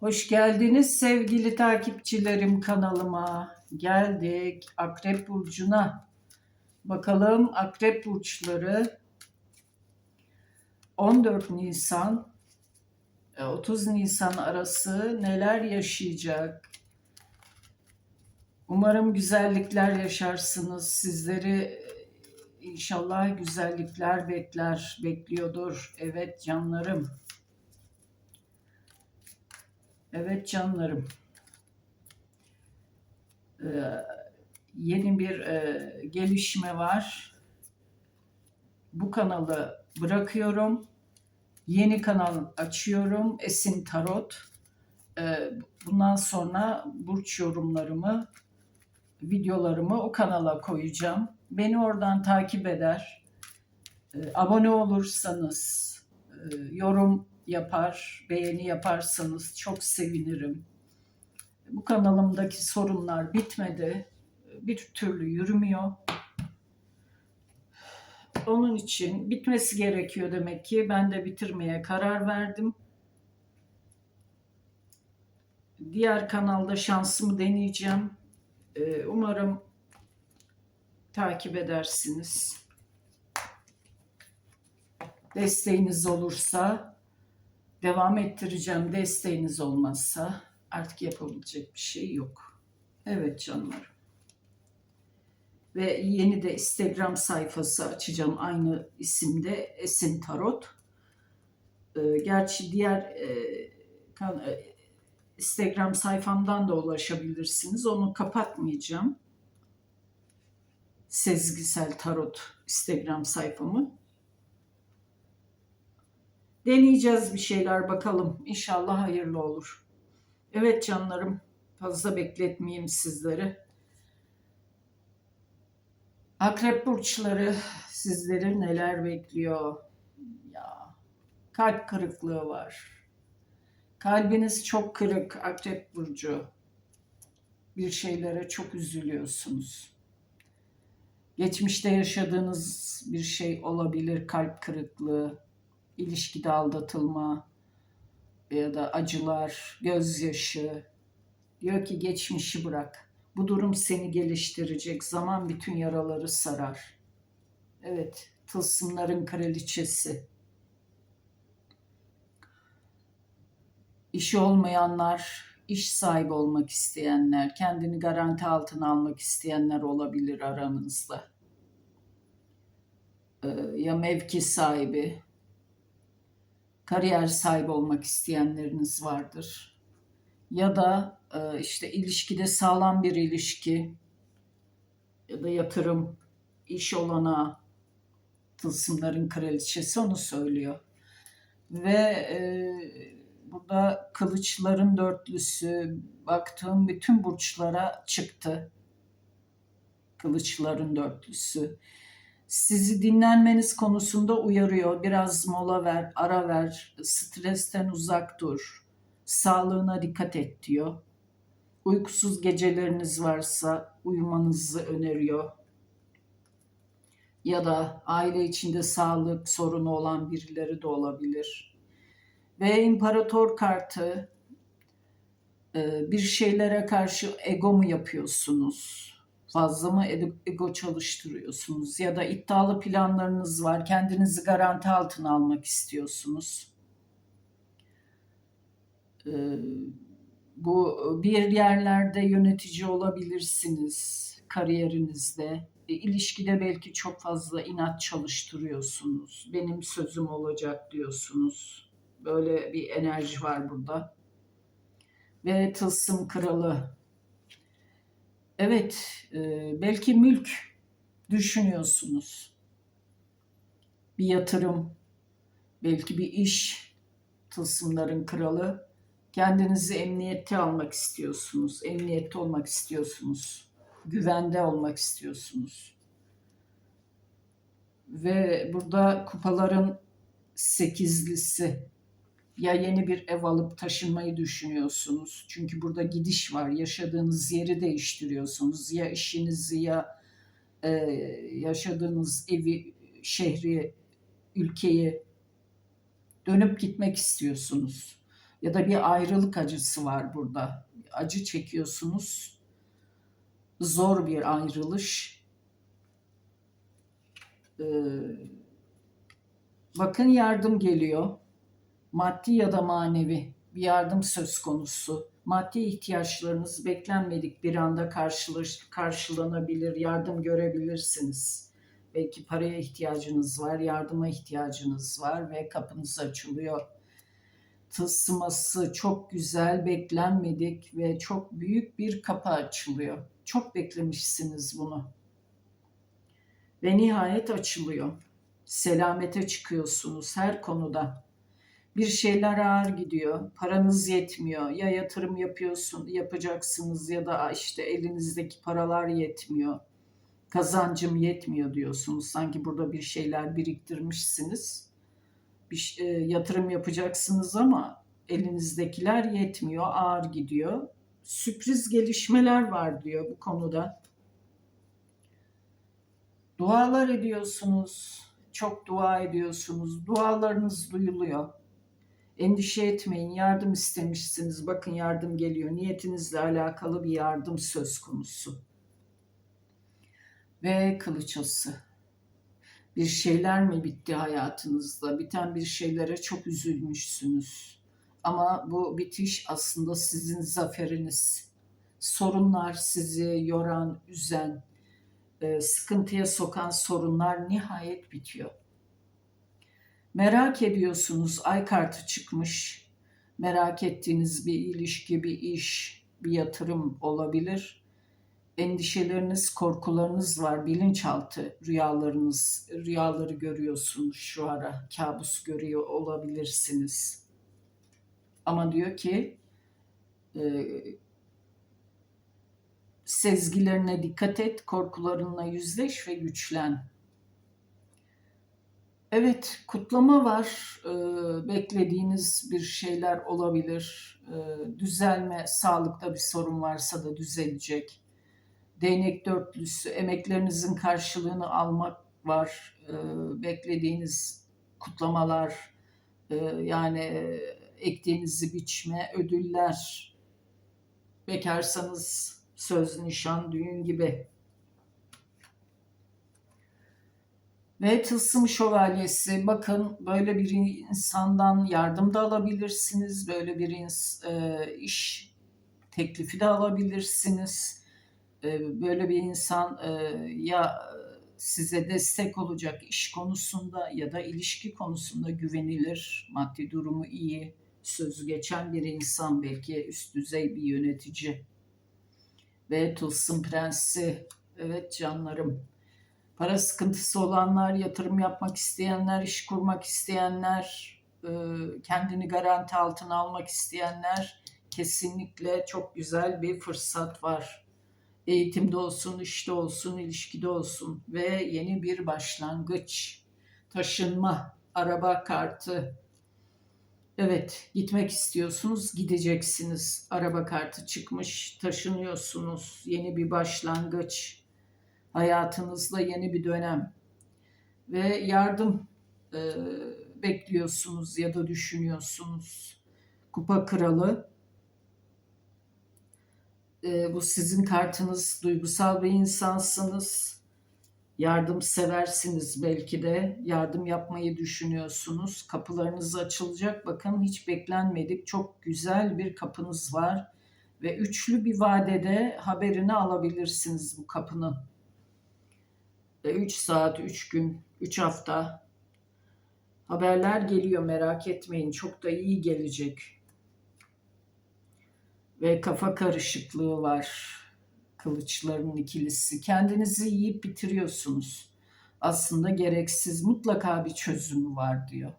Hoş geldiniz sevgili takipçilerim kanalıma. Geldik Akrep Burcu'na. Bakalım Akrep Burçları 14 Nisan e, 30 Nisan arası neler yaşayacak? Umarım güzellikler yaşarsınız. Sizleri e, inşallah güzellikler bekler, bekliyordur. Evet canlarım. Evet canlarım. Ee, yeni bir e, gelişme var. Bu kanalı bırakıyorum. Yeni kanal açıyorum. Esin Tarot. Ee, bundan sonra burç yorumlarımı, videolarımı o kanala koyacağım. Beni oradan takip eder. Ee, abone olursanız, e, yorum yapar, beğeni yaparsanız çok sevinirim. Bu kanalımdaki sorunlar bitmedi. Bir türlü yürümüyor. Onun için bitmesi gerekiyor demek ki. Ben de bitirmeye karar verdim. Diğer kanalda şansımı deneyeceğim. Ee, Umarım takip edersiniz. Desteğiniz olursa devam ettireceğim. Desteğiniz olmazsa artık yapabilecek bir şey yok. Evet canlarım. Ve yeni de Instagram sayfası açacağım aynı isimde Esin Tarot. Ee, gerçi diğer e, e, Instagram sayfamdan da ulaşabilirsiniz. Onu kapatmayacağım. Sezgisel Tarot Instagram sayfamı. Deneyeceğiz bir şeyler bakalım. İnşallah hayırlı olur. Evet canlarım fazla bekletmeyeyim sizleri. Akrep burçları sizleri neler bekliyor? Ya kalp kırıklığı var. Kalbiniz çok kırık Akrep burcu. Bir şeylere çok üzülüyorsunuz. Geçmişte yaşadığınız bir şey olabilir, kalp kırıklığı, ilişkide aldatılma ya da acılar, gözyaşı. Diyor ki geçmişi bırak. Bu durum seni geliştirecek. Zaman bütün yaraları sarar. Evet, tılsımların kraliçesi. İşi olmayanlar, iş sahibi olmak isteyenler, kendini garanti altına almak isteyenler olabilir aranızda. Ee, ya mevki sahibi, kariyer sahibi olmak isteyenleriniz vardır. Ya da e, işte ilişkide sağlam bir ilişki ya da yatırım, iş olana tılsımların kraliçesi onu söylüyor. Ve e, burada kılıçların dörtlüsü baktığım bütün burçlara çıktı. Kılıçların dörtlüsü sizi dinlenmeniz konusunda uyarıyor. Biraz mola ver, ara ver, stresten uzak dur, sağlığına dikkat et diyor. Uykusuz geceleriniz varsa uyumanızı öneriyor. Ya da aile içinde sağlık sorunu olan birileri de olabilir. Ve imparator kartı e, bir şeylere karşı ego mu yapıyorsunuz? Fazla mı ego çalıştırıyorsunuz ya da iddialı planlarınız var, kendinizi garanti altına almak istiyorsunuz. Ee, bu bir yerlerde yönetici olabilirsiniz kariyerinizde. E, ilişkide belki çok fazla inat çalıştırıyorsunuz. Benim sözüm olacak diyorsunuz. Böyle bir enerji var burada. Ve tılsım kralı Evet, e, belki mülk düşünüyorsunuz. Bir yatırım, belki bir iş, tılsımların kralı. Kendinizi emniyette almak istiyorsunuz, emniyette olmak istiyorsunuz, güvende olmak istiyorsunuz. Ve burada kupaların sekizlisi ya yeni bir ev alıp taşınmayı düşünüyorsunuz. Çünkü burada gidiş var. Yaşadığınız yeri değiştiriyorsunuz. Ya işinizi ya e, yaşadığınız evi, şehri, ülkeyi dönüp gitmek istiyorsunuz. Ya da bir ayrılık acısı var burada. Acı çekiyorsunuz. Zor bir ayrılış. Ee, bakın yardım geliyor. Maddi ya da manevi bir yardım söz konusu. Maddi ihtiyaçlarınız beklenmedik bir anda karşılanabilir, yardım görebilirsiniz. Belki paraya ihtiyacınız var, yardıma ihtiyacınız var ve kapınız açılıyor. Tılsıması çok güzel, beklenmedik ve çok büyük bir kapı açılıyor. Çok beklemişsiniz bunu. Ve nihayet açılıyor. Selamete çıkıyorsunuz her konuda. Bir şeyler ağır gidiyor. Paranız yetmiyor. Ya yatırım yapıyorsun, yapacaksınız ya da işte elinizdeki paralar yetmiyor. Kazancım yetmiyor diyorsunuz. Sanki burada bir şeyler biriktirmişsiniz. Bir e, yatırım yapacaksınız ama elinizdekiler yetmiyor, ağır gidiyor. Sürpriz gelişmeler var diyor bu konuda. Dualar ediyorsunuz. Çok dua ediyorsunuz. Dualarınız duyuluyor. Endişe etmeyin. Yardım istemişsiniz. Bakın yardım geliyor. Niyetinizle alakalı bir yardım söz konusu. Ve kılıç ası. Bir şeyler mi bitti hayatınızda? Biten bir şeylere çok üzülmüşsünüz. Ama bu bitiş aslında sizin zaferiniz. Sorunlar sizi yoran, üzen, e, sıkıntıya sokan sorunlar nihayet bitiyor. Merak ediyorsunuz, ay kartı çıkmış. Merak ettiğiniz bir ilişki, bir iş, bir yatırım olabilir. Endişeleriniz, korkularınız var, bilinçaltı rüyalarınız, rüyaları görüyorsunuz şu ara. Kabus görüyor olabilirsiniz. Ama diyor ki e, sezgilerine dikkat et, korkularınla yüzleş ve güçlen. Evet, kutlama var. Ee, beklediğiniz bir şeyler olabilir. Ee, düzelme, sağlıkta bir sorun varsa da düzelecek. Değnek dörtlüsü, emeklerinizin karşılığını almak var. Ee, beklediğiniz kutlamalar, e, yani ektiğinizi biçme, ödüller. Bekarsanız söz, nişan, düğün gibi. Ve tılsım şövalyesi bakın böyle bir insandan yardım da alabilirsiniz. Böyle bir e, iş teklifi de alabilirsiniz. E, böyle bir insan e, ya size destek olacak iş konusunda ya da ilişki konusunda güvenilir, maddi durumu iyi, sözü geçen bir insan belki üst düzey bir yönetici. Ve tılsım prensi, evet canlarım. Para sıkıntısı olanlar, yatırım yapmak isteyenler, iş kurmak isteyenler, e, kendini garanti altına almak isteyenler kesinlikle çok güzel bir fırsat var. Eğitimde olsun, işte olsun, ilişkide olsun ve yeni bir başlangıç, taşınma, araba kartı. Evet, gitmek istiyorsunuz, gideceksiniz. Araba kartı çıkmış, taşınıyorsunuz, yeni bir başlangıç hayatınızda yeni bir dönem ve yardım e, bekliyorsunuz ya da düşünüyorsunuz. Kupa kralı. E, bu sizin kartınız. Duygusal bir insansınız. Yardım seversiniz belki de. Yardım yapmayı düşünüyorsunuz. Kapılarınız açılacak. Bakın hiç beklenmedik. Çok güzel bir kapınız var. Ve üçlü bir vadede haberini alabilirsiniz bu kapının. 3 saat, 3 gün, 3 hafta haberler geliyor merak etmeyin. Çok da iyi gelecek. Ve kafa karışıklığı var. Kılıçların ikilisi. Kendinizi yiyip bitiriyorsunuz. Aslında gereksiz mutlaka bir çözümü var diyor.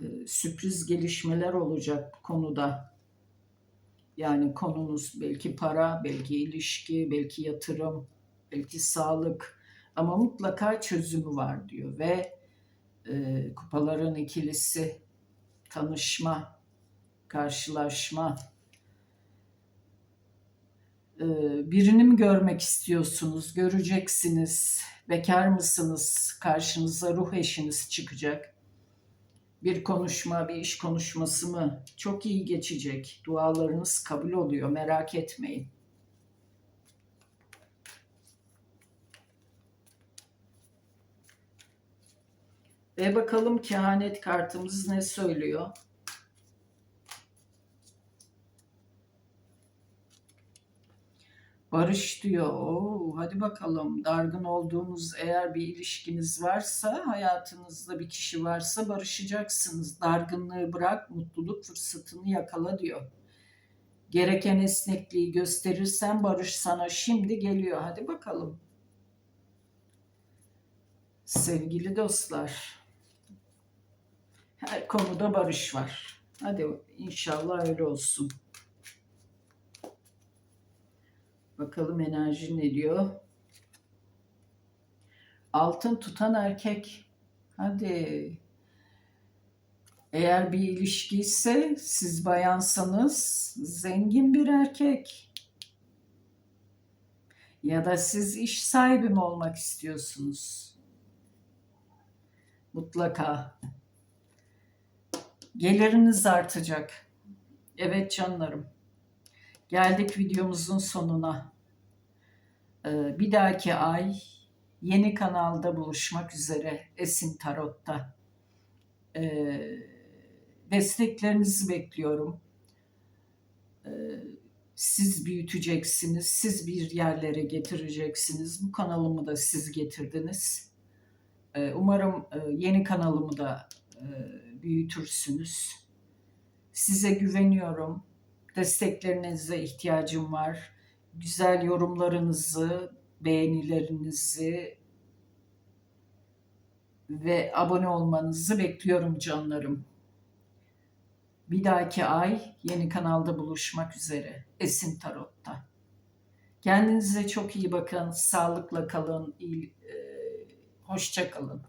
Ee, sürpriz gelişmeler olacak konuda. Yani konunuz belki para, belki ilişki, belki yatırım, belki sağlık ama mutlaka çözümü var diyor ve e, kupaların ikilisi tanışma, karşılaşma e, birini mi görmek istiyorsunuz, göreceksiniz, bekar mısınız, karşınıza ruh eşiniz çıkacak Bir konuşma, bir iş konuşması mı? Çok iyi geçecek. Dualarınız kabul oluyor. Merak etmeyin. Ve bakalım kehanet kartımız ne söylüyor? Barış diyor. Oo, hadi bakalım. Dargın olduğunuz eğer bir ilişkiniz varsa, hayatınızda bir kişi varsa barışacaksınız. Dargınlığı bırak, mutluluk fırsatını yakala diyor. Gereken esnekliği gösterirsen barış sana şimdi geliyor. Hadi bakalım. Sevgili dostlar, her konuda barış var. Hadi inşallah öyle olsun. Bakalım enerji ne diyor? Altın tutan erkek. Hadi. Eğer bir ilişki ise siz bayansanız zengin bir erkek. Ya da siz iş sahibi mi olmak istiyorsunuz? Mutlaka. Geliriniz artacak. Evet canlarım. Geldik videomuzun sonuna. Ee, bir dahaki ay yeni kanalda buluşmak üzere Esin Tarot'ta. Ee, desteklerinizi bekliyorum. Ee, siz büyüteceksiniz, siz bir yerlere getireceksiniz. Bu kanalımı da siz getirdiniz. Umarım e, yeni kanalımı da e, büyütürsünüz. Size güveniyorum desteklerinize ihtiyacım var. Güzel yorumlarınızı, beğenilerinizi ve abone olmanızı bekliyorum canlarım. Bir dahaki ay yeni kanalda buluşmak üzere. Esin Tarot'ta. Kendinize çok iyi bakın. Sağlıkla kalın. iyi- e, Hoşça kalın.